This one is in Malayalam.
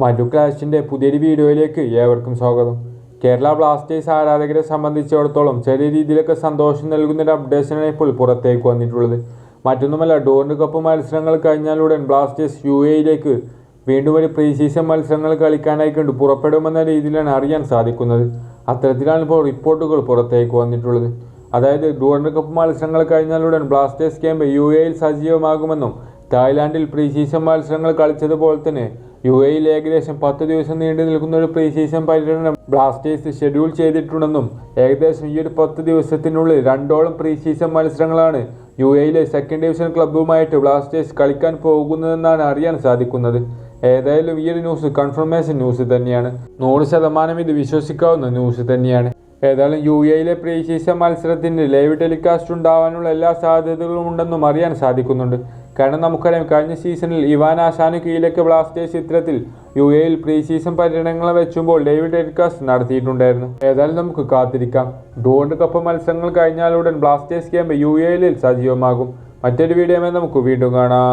മല്ലു ക്ലാഷിന്റെ പുതിയൊരു വീഡിയോയിലേക്ക് ഏവർക്കും സ്വാഗതം. കേരള ബ്ലാസ്റ്റേഴ്സ് ആരാധകരെ സംബന്ധിച്ചിടത്തോളം ചെറിയ രീതിയിലൊക്കെ സന്തോഷം നൽകുന്നൊരു അപ്ഡേഷനാണ് ഇപ്പോൾ പുറത്തേക്ക് വന്നിട്ടുള്ളത്. മറ്റൊന്നുമല്ല ഡോറിന് കപ്പ് മത്സരങ്ങൾ കഴിഞ്ഞാലുടൻ ബ്ലാസ്റ്റേഴ്സ് യു എയിലേക്ക് വീണ്ടും ഒരു പ്രീ സീസൺ മത്സരങ്ങൾ കളിക്കാനായി കണ്ട് പുറപ്പെടുമെന്ന രീതിയിലാണ് അറിയാൻ സാധിക്കുന്നത്. അത്തരത്തിലാണ് ഇപ്പോൾ റിപ്പോർട്ടുകൾ പുറത്തേക്ക് വന്നിട്ടുള്ളത്. അതായത് ഡൂറിന് കപ്പ് മത്സരങ്ങൾ കഴിഞ്ഞാലുടൻ ബ്ലാസ്റ്റേഴ്സ് ക്യാമ്പ് യു എയിൽ സജീവമാകുമെന്നും തായ്ലാൻഡിൽ പ്രീ സീസൺ മത്സരങ്ങൾ കളിച്ചതുപോലെ തന്നെ യു എയിൽ ഏകദേശം പത്ത് ദിവസം നീണ്ടു നിൽക്കുന്ന ഒരു പ്രീ സീസൺ പര്യടനം ബ്ലാസ്റ്റേഴ്സ് ഷെഡ്യൂൾ ചെയ്തിട്ടുണ്ടെന്നും ഏകദേശം ഈ ഒരു പത്ത് ദിവസത്തിനുള്ളിൽ രണ്ടോളം പ്രീ സീസൺ മത്സരങ്ങളാണ് യു എയിലെ സെക്കൻഡ് ഡിവിഷൻ ക്ലബ്ബുമായിട്ട് ബ്ലാസ്റ്റേഴ്സ് കളിക്കാൻ പോകുന്നതെന്നാണ് അറിയാൻ സാധിക്കുന്നത്. ഏതായാലും ഈ ഒരു ന്യൂസ് കൺഫർമേഷൻ ന്യൂസ് തന്നെയാണ്. നൂറ് ശതമാനം ഇത് വിശ്വസിക്കാവുന്ന ന്യൂസ് തന്നെയാണ്. ഏതായാലും യു എയിലെ പ്രീ സീസൺ മത്സരത്തിന് ലൈവ് ടെലികാസ്റ്റ് ഉണ്ടാവാനുള്ള എല്ലാ സാധ്യതകളും ഉണ്ടെന്നും അറിയാൻ സാധിക്കുന്നുണ്ട്. കാരണം നമുക്കറിയാം കഴിഞ്ഞ സീസണിൽ ഇവാൻ ആശാന് കീഴിലൊക്കെ ബ്ലാസ്റ്റേഴ്സ് ചിത്രത്തിൽ യു എയിൽ പ്രീ സീസൺ പര്യടനങ്ങൾ വെച്ചുമ്പോൾ ഡേവിഡ് എഡ്കാസ് നടത്തിയിട്ടുണ്ടായിരുന്നു. ഏതായാലും നമുക്ക് കാത്തിരിക്കാം. ഡോണ്ട് കപ്പ് മത്സരങ്ങൾ കഴിഞ്ഞാലുടൻ ബ്ലാസ്റ്റേഴ്സ് ക്യാമ്പ് യു എയിൽ സജീവമാകും. മറ്റൊരു വീഡിയോ നമുക്ക് വീണ്ടും കാണാം.